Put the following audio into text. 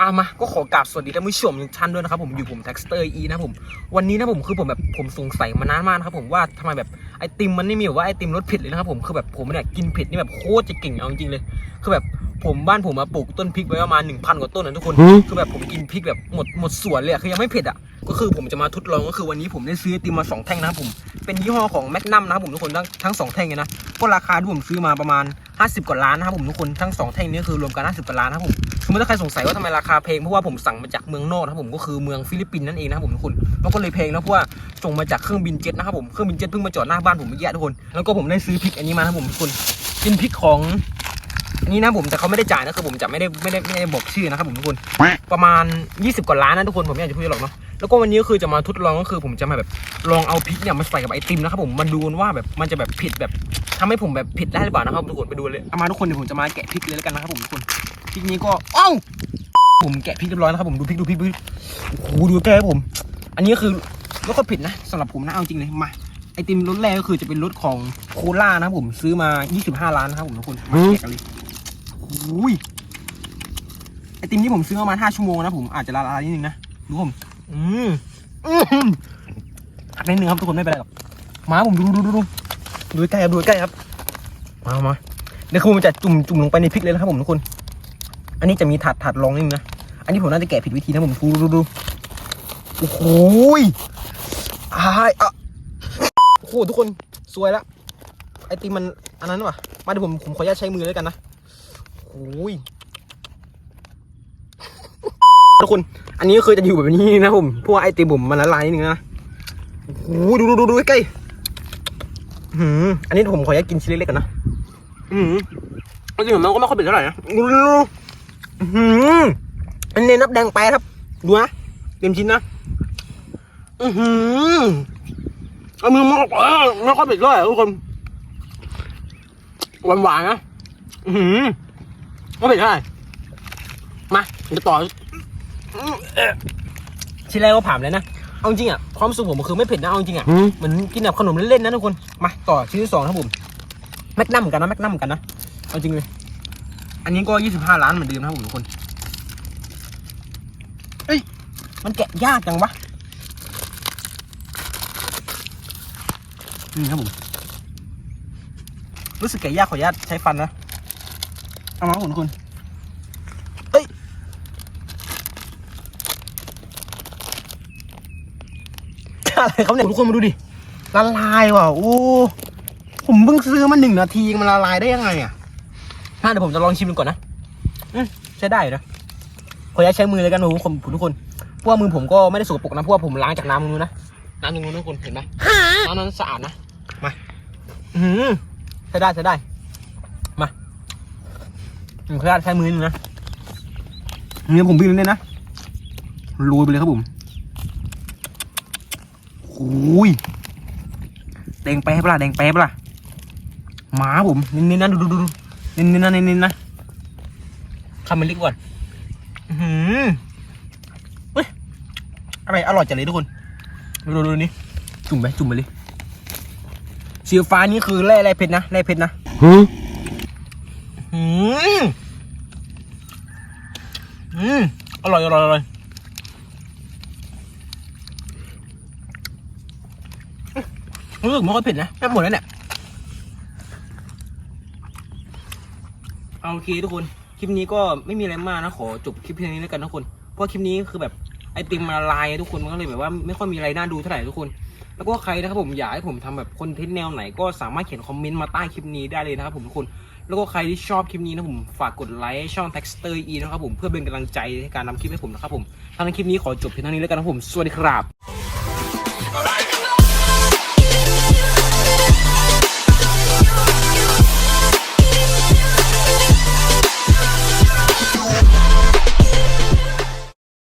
อามาก็ขอกราบสวัสดีท่านผู้ชมทุกท่านด้วยนะครับผมอยู่ผม Texter E นะครับผมวันนี้นะผมคือผมแบบผมสงสัยมานานมากนะครับผมว่าทำไมแบบไอติมมันไม่มีแบบว่าไอติมรสเผ็ดเลยนะครับผมคือแบบผมเนี่ยกินเผ็ดนี่แบบโคตรจะเก่งเอาจริงๆเลย คือแบบผมบ้านผมมาปลูกต้นพริกไว้ประมาณ1,000กว่าต้นนะทุกคนคือแบบผมกินพริกแบบหมดหมดสวนเลยอะคือยังไม่เผ็ดอะก็คือผมจะมาทดลองก็คือวันนี้ผมได้ซื้อไอติมมาสองแท่งนะครับผมเป็นยี่ห้อของแมกนัมนะครับผมทุกคนทั้งทั้งสองแท่งเลยนะก็ราคาที่ผมซื้อมาประมาณ 50 กว่าล้านนะครับผมทุกคนทั้งสองแท่งนี้คือรวมกัน 50 กว่าล้านนะครับผมสมมติถ้าใครสงสัยว่าทำไมราคาแพงเพราะว่าผมสั่งมาจากเมืองนอกนะครับผมก็คือเมืองฟิลิปปินส์นั่นเองนะครับผมทุกคนแล้วก็เลยแพงนะเพราะว่าส่งมาจากเครื่องบินเจ็ตนะครับผมเครื่องบินเจ็ตเพิ่งมาจอดหน้าบ้านผมเมื่อกี้ทุกคนแล้วก็ผมได้ซื้อพริกอันนี้มานะครับผมทุกคนเป็นพริกของอันนี้นะผมแต่เขาไม่ได้จ่ายนะคือผมจะไม่ได้ไม่ได้ไม่ได้บอกชื่อนะครับผมทุกคนประมาณ 20 กว่าล้านนะทุกคนผมไม่อยากจะพูดหรอกเนาะ แล้วก็วันนี้ก็คือจะมาทดลองก็คือผมจะมาแบบลองเอาพริกเนี่ยมาใส่กับไอติมนะครับผมมาดูกันว่าแบบมันจะแบบผิดแบบทำให้ผมแบบผิดได้หรือเปล่านะครับทุกคนไปดูเลยเอามาทุกคนเดี๋ยวผมจะมาแกะพริกเลยแล้วกันนะครับผมทุกคนพริกนี้ก็อ้าผมแกะพริกเรียบร้อยนะครับผมดูพริกดูพริกดูโอ้โหดูแกะครับผม อันนี้ก็คือไม่ค่อยผิดนะสำหรับผมนะเอาจริงเลยมาไอติมรสแรกก็คือจะเป็นรสของโคล่านะครับผมซื้อมา 25 ล้านนะครับผมทุกคนมาแกะกันเลยอุ้ยไอติมที่ผมซื้อมาประมาณห้าชั่วโมงนะผมอาจจะละลายนิดนึงนะดูผม อืมอืมหักนิดนึงครับทุกคนไม่เป็นไรหรอกมาผมดูดูดูดูดูใกล้ครับดูใกล้ครับมามาเดี๋ยวคือผมจะจุ่มจุ่มลงไปในพริกเลยนะครับผมทุกคน อันนี้จะมีถาดถาดรองนิดนึงนะอันนี้ผมน่าจะแกะผิดวิธีนะผมดูดูดูโอ้โหยอายอะโอ้โหทุกคนสวยละไอติมมันอันนั้นว่ะมาเดี๋ยวผมผมขออนุญาตใช้มือแล้วกันนะโอ้ยทุกคน อันนี้ก็คือจะอยู่แบบนี้นะผมเพราะว่าไอติมผมมันละลายนิดนึงนะโอ้โหดูดูดูดูใกล้หืมอันนี้ผมขออนุญาตกินชิ้นเล็กๆกันนะอืมไอติมผมมันก็ไม่ค่อยเป็นเท่าไหร่นะดูดูดูหืมอันนี้นับแดงแปครับ ดูนะเต็มชิ้นนะอือหืออันนี้มันก็ไม่ค่อยเป็นเท่าไหร่ทุกคนหวานๆนะอืมก็เป็นเท่าไหร่มาเดี๋ยวต่อ ชิ้นแรกก็ผ่านเลยนะ เอาจริงอะความรู้สุขผมมันคือไม่เผ็ดนะเอาจริงอะเหมือนกินแบบขนมเล่นๆนะทุกคน มาต่อชิ้นที่สองครับผมแมกนัมเหมือนกันนะแมกนัมเหมือนกันนะ เอาจริงเลย อันนี้ก็ยี่สิบห้าล้านเหมือนเดิมนะครับผมทุกคน เอ้ย มันแกะยากจังวะ นี่ครับผม รู้สึกแกะยากขออนุญาตใช้ฟันนะ เอามาคุณคุณเอ้ย อะไรครับเนี่ยทุกคนมาดูดิละลายว่ะโอ้ผมเพิ่งซื้อมาหนึ่งนาทีมันละลายได้ยังไงอะถ้าเดี๋ยวผมจะลองชิมดูก่อนนะอืมใช้ได้อยู่นะขออนุญาตใช้มือเลยกันนะทุกคนทุกคนเพราะว่ามือผมก็ไม่ได้สกปรกนะเพราะว่าผมล้างจากน้ำตรงนู้นนะน้ำตรงนู้นทุกคนเห็นไหมน้ำนั้นสะอาดนะมาอืมใช้ได้ใช้ได้มาผมขออนุญาตใช้มือหนึงนะเนี่ยผมบินเลยนะโรยไปเลยครับผมโอ้ยแดงแป๊บล่ะแดงแป๊บล่ะหมาผมเน้นๆนะดูดูดูเน้นๆนะเน้นๆนะคำมันเล็กก่อนอื้อหือเฮ้ยอะไรอร่อยจังเลยทุกคนดูดูดูนี่จุ่มไปจุ่มไปเลยสีฟ้านี่คือแร่แร่เพชรนะแร่เพชรนะอืมอืมอร่อยอร่อยอร่อย รู้สึกม่ค่อยเผ็ดนะแค่หมดแล้วเนี่ยเอาโอเคทุกคนคลิปนี้ก็ไม่มีอะไรมากนะขอจบคลิปเพียงนี้แล้วกันทุกคนเพราะคลิปนี้คือแบบไอติมมาละลายทุกคนมันก็เลยแบบว่าไม่ค่อยมีอะไรน่าดูเท่าไหร่ทุกคน แล้วก็ใครนะครับผมอยากให้ผมทำแบบคอนเทนต์แนวไหนก็สามารถเขียนคอมเมนต์มาใต้คลิปนี้ได้เลยนะครับผมทุกคนแล้วก็ใครที่ชอบคลิปนี้นะผมฝากกดไลค์ช่อง Texter E นะครับผมเพื่อเป็นกำลังใจในการทำคลิปให้ผมนะครับผมทางคลิปนี้ขอจบเพียงเท่านี้แล้วกันนะครับผมสวัสดีครับ